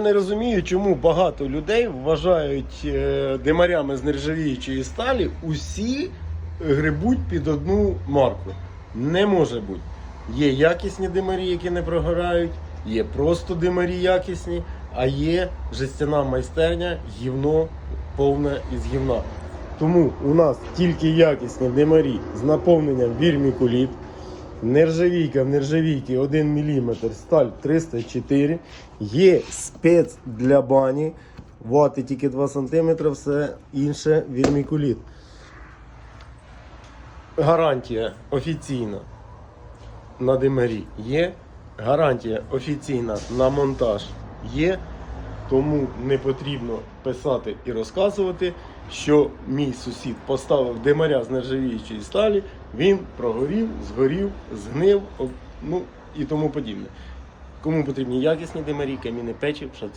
Не розумію, чому багато людей вважають е, димарями з нержавіючої сталі усі грибуть під одну марку. Не може бути. Є якісні димарі, які не прогорають, є просто димарі якісні, а є жестяна майстерня, гівно повне із гівна. Тому у нас тільки якісні димарі з наповненням вірмікуліт. Нержавійка в нержавійці 1 мм, сталь 304. Є спец для бані. Вати тільки 2 см, все інше вірмікуліт. Гарантія офіційна на димарі є. Гарантія офіційна на монтаж є. Тому не потрібно писати і розказувати, що мій сусід поставив димаря з нержавіючої сталі, він прогорів, згорів, згнив, ну і тому подібне. Кому потрібні якісні димарі, каміни печі, шаці.